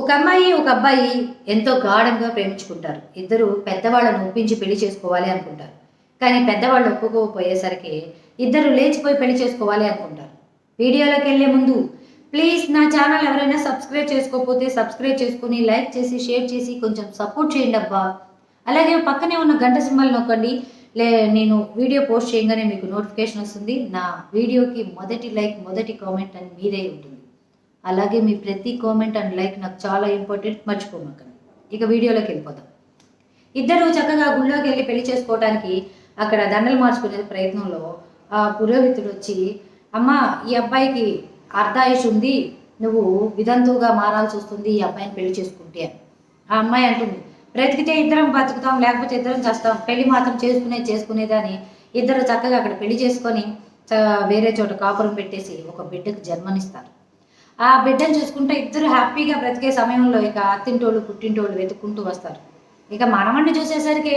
ఒక అమ్మాయి ఒక అబ్బాయి ఎంతో గాఢంగా ప్రేమించుకుంటారు. ఇద్దరు పెద్దవాళ్ళను ఒప్పించి పెళ్ళి చేసుకోవాలి అనుకుంటారు. కానీ పెద్దవాళ్ళు ఒప్పుకోకపోయేసరికి ఇద్దరు లేచిపోయి పెళ్ళి చేసుకోవాలి అనుకుంటారు. వీడియోలోకి వెళ్ళే ముందు ప్లీజ్ నా ఛానల్ ఎవరైనా సబ్స్క్రైబ్ చేసుకోకపోతే సబ్స్క్రైబ్ చేసుకుని లైక్ చేసి షేర్ చేసి కొంచెం సపోర్ట్ చేయండి అబ్బా. అలాగే పక్కనే ఉన్న గంట సింబల్ నొక్కండి. లే నేను వీడియో పోస్ట్ చేయగానే మీకు నోటిఫికేషన్ వస్తుంది. నా వీడియోకి మొదటి లైక్ మొదటి కామెంట్ అని మీదే ఉంటుంది. అలాగే మీ ప్రతి కామెంట్ అండ్ లైక్ నాకు చాలా ఇంపార్టెంట్ మర్చిపోమాకండి. ఇక వీడియోలోకి వెళ్ళిపోదాం. ఇద్దరు చక్కగా గుళ్ళోకి వెళ్ళి పెళ్ళి చేసుకోవడానికి అక్కడ దండలు మార్చుకునే ప్రయత్నంలో ఆ పురోహితుడు వచ్చి అమ్మ ఈ అబ్బాయికి అర్ధాయుష్ ఉంది నువ్వు విధంతువుగా మారాల్సి వస్తుంది ఈ అబ్బాయిని పెళ్ళి చేసుకుంటే అని. ఆ అమ్మాయి అంటుంది బ్రతికితే ఇద్దరం బతుకుతాం లేకపోతే ఇద్దరం చేస్తాం. పెళ్ళి మాత్రం చేసుకునే చేసుకునేదని ఇద్దరు చక్కగా అక్కడ పెళ్ళి చేసుకొని చ- వేరే చోట కాపురం పెట్టేసి ఒక బిడ్డకు జన్మనిస్తారు. ఆ బిడ్డను చూసుకుంటే ఇద్దరు హ్యాపీగా బ్రతికే సమయంలో ఇక అత్తింటోళ్ళు పుట్టింటోళ్ళు వెతుక్కుంటూ వస్తారు. ఇక మనవడిని చూసేసరికి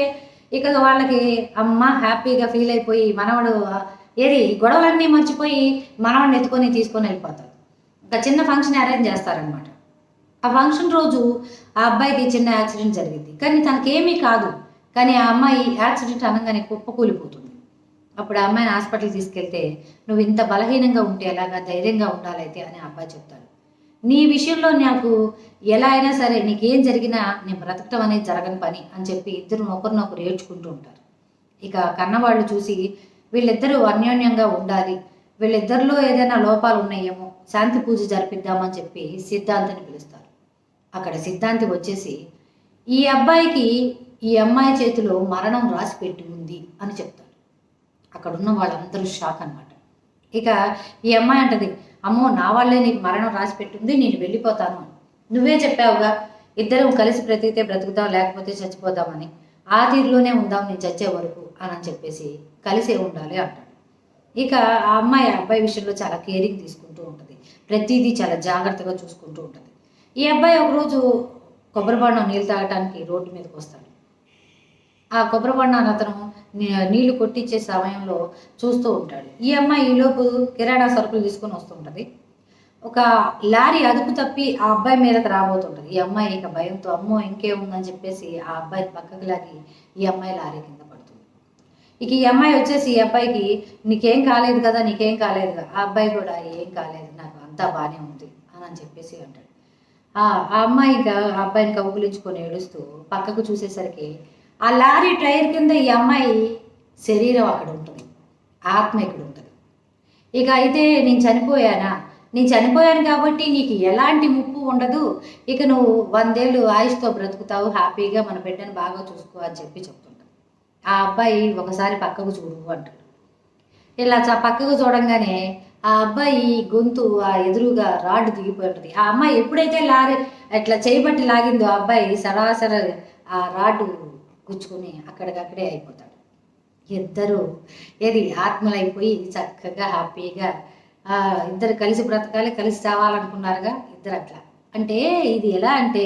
ఇక వాళ్ళకి అమ్మ హ్యాపీగా ఫీల్ అయిపోయి మనవడు ఏది గొడవలన్నీ మర్చిపోయి మనవడిని ఎత్తుకొని తీసుకొని వెళ్ళిపోతారు. ఒక చిన్న ఫంక్షన్ అరేంజ్ చేస్తారనమాట ఆ ఫంక్షన్ రోజు ఆ అబ్బాయికి చిన్న యాక్సిడెంట్ జరిగింది. కానీ తనకేమీ కాదు. కానీ ఆ అమ్మాయి యాక్సిడెంట్ అనగానే కుప్పకూలిపోతుంది. అప్పుడు ఆ అమ్మాయిని హాస్పిటల్ తీసుకెళ్తే నువ్వు ఇంత బలహీనంగా ఉంటే ఎలాగా ధైర్యంగా ఉండాలైతే అని అబ్బాయి చెప్తాడు. నీ విషయంలో నాకు ఎలా అయినా సరే నీకేం జరిగినా నేను బ్రతకటం అనేది జరగని పని అని చెప్పి ఇద్దరు ఒకరినొకరు ఏడ్చుకుంటూ ఉంటారు. ఇక కన్నవాళ్ళు చూసి వీళ్ళిద్దరూ అన్యోన్యంగా ఉండాలి. వీళ్ళిద్దరిలో ఏదైనా లోపాలు ఉన్నాయేమో శాంతి పూజ జరిపిద్దామని చెప్పి సిద్ధాంతిని పిలుస్తారు. అక్కడ సిద్ధాంతి వచ్చేసి ఈ అబ్బాయికి ఈ అమ్మాయి చేతిలో మరణం రాసి పెట్టి ఉంది అని చెప్తారు. అక్కడ ఉన్న వాళ్ళందరూ షాక్ అన్నమాట. ఇక ఈ అమ్మాయి అంటది అమ్మో నా వాళ్ళే నీకు మరణం రాసి పెట్టింది నేను వెళ్ళిపోతాను అని. నువ్వే చెప్పావుగా ఇద్దరం కలిసి బ్రతికితే బ్రతుకుతాం లేకపోతే చచ్చిపోదామని ఆ తీరులోనే ఉందాం నేను చచ్చే వరకు అని అని చెప్పేసి కలిసే ఉండాలి అంటాడు. ఇక ఆ అమ్మాయి ఆ అబ్బాయి విషయంలో చాలా కేరింగ్ తీసుకుంటూ ఉంటుంది. ప్రతిదీ చాలా జాగ్రత్తగా చూసుకుంటూ ఉంటుంది. ఈ అబ్బాయి ఒకరోజు కొబ్బరిబొండం నీళ్ళు తాగటానికి రోడ్డు మీదకి వస్తాడు. ఆ కొబ్బరిబొండాన్ని అతను నీళ్ళు కొట్టించే సమయంలో చూస్తూ ఉంటాడు. ఈ అమ్మాయి ఈలోపు కిరాణా సరుకులు తీసుకొని వస్తుంటుంది. ఒక లారీ అదుపు తప్పి ఆ అబ్బాయి మీదకి రాబోతుంటుంది. ఈ అమ్మాయి ఇక భయంతో అమ్మో ఇంకేముందని చెప్పేసి ఆ అబ్బాయి పక్కకి లాగి ఈ అమ్మాయి లారీ కింద పడుతుంది. ఇక ఈ అమ్మాయి వచ్చేసి ఈ అబ్బాయికి నీకేం కాలేదు కదా నీకేం కాలేదు కదా. ఆ అబ్బాయి కూడా ఏం కాలేదు నాకు అంతా బాగానే ఉంది అని అని చెప్పేసి అంటాడు. ఆ ఆ అమ్మాయి ఇంకా ఆ అబ్బాయిని కౌగులించుకొని ఏడుస్తూ పక్కకు చూసేసరికి ఆ లారీ టైర్ కింద ఈ అమ్మాయి శరీరం అక్కడ ఉంటుంది. ఆత్మ ఇక్కడ ఉంటుంది. ఇక అయితే నేను చనిపోయానా? నేను చనిపోయాను కాబట్టి నీకు ఎలాంటి ముప్పు ఉండదు. ఇక నువ్వు వందేళ్ళు ఆయుష్తో బ్రతుకుతావు హ్యాపీగా మన బిడ్డను బాగా చూసుకో అని చెప్పి చెప్తుంటాడు ఆ అబ్బాయి ఒకసారి పక్కకు చూడు అంటాడు. ఇలా చ పక్కకు చూడంగానే ఆ అబ్బాయి గొంతు ఆ ఎదురుగా రాడ్ దిగిపోయి ఉంటుంది. ఆ అమ్మాయి ఎప్పుడైతే లారీ అట్లా చేయబట్టి లాగిందో ఆ అబ్బాయి సరాసరి ఆ రాడ్డు గుచ్చుకుని అక్కడికక్కడే అయిపోతాడు. ఇద్దరు ఏది ఆత్మలైపోయి చక్కగా హ్యాపీగా ఇద్దరు కలిసి బ్రతకాలి కలిసి చావాలనుకున్నారుగా ఇద్దరు అట్లా అంటే ఇది ఎలా అంటే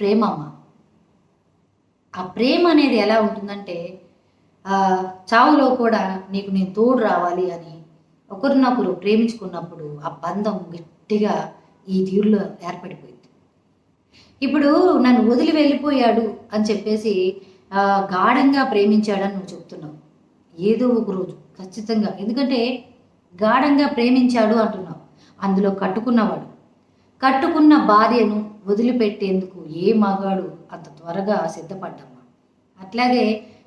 ప్రేమమ్మ. ఆ ప్రేమ అనేది ఎలా ఉంటుందంటే చావులో కూడా నీకు నేను తోడు రావాలి అని ఒకరినొకరు ప్రేమించుకున్నప్పుడు ఆ బంధం గట్టిగా ఈ తీరులో ఏర్పడిపోయింది. ఇప్పుడు నన్ను వదిలి వెళ్ళిపోయాడు అని చెప్పేసి గాఢంగా ప్రేమించాడని నువ్వు చెప్తున్నావు. ఏదో ఒక రోజు ఖచ్చితంగా. ఎందుకంటే గాఢంగా ప్రేమించాడు అంటున్నావు. అందులో కట్టుకున్నవాడు. కట్టుకున్న భార్యను వదిలిపెట్టేందుకు ఏ మగాడు అంత త్వరగా సిద్ధపడ్డమ్మా. అట్లాగే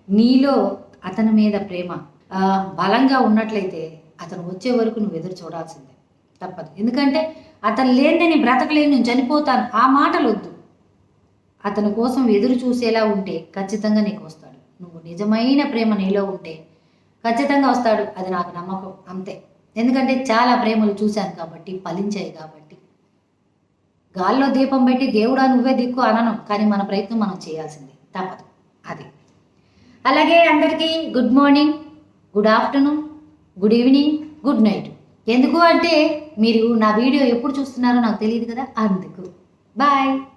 నీలో అతని మీద ప్రేమ బలంగా ఉన్నట్లయితే అతను వచ్చే వరకు నువ్వు ఎదురు చూడాల్సిందే. తప్పదు. ఎందుకంటే అతను లేని నేను బ్రతకలేను నేను చనిపోతాను. ఆ మాటలు వద్దు అతని కోసం ఎదురు చూసేలా ఉంటే ఖచ్చితంగా నీకు వస్తాడు. నువ్వు నిజమైన ప్రేమ నీలో ఉంటే ఖచ్చితంగా వస్తాడు. అది నాకు నమ్మకం. అంతే. ఎందుకంటే చాలా ప్రేమలు చూశాను కాబట్టి ఫలించాయి కాబట్టి. గాల్లో దీపం పెట్టి దేవుడా నువ్వే దిక్కు అనను కానీ మన ప్రయత్నం మనం చేయాల్సిందే. తప్పదు. అది. అలాగే అందరికీ good morning good afternoon good evening good night. ఎందుకు అంటే మీరు నా వీడియో ఎప్పుడు చూస్తున్నారో నాకు తెలియదు కదా? అందుకు. బాయ్.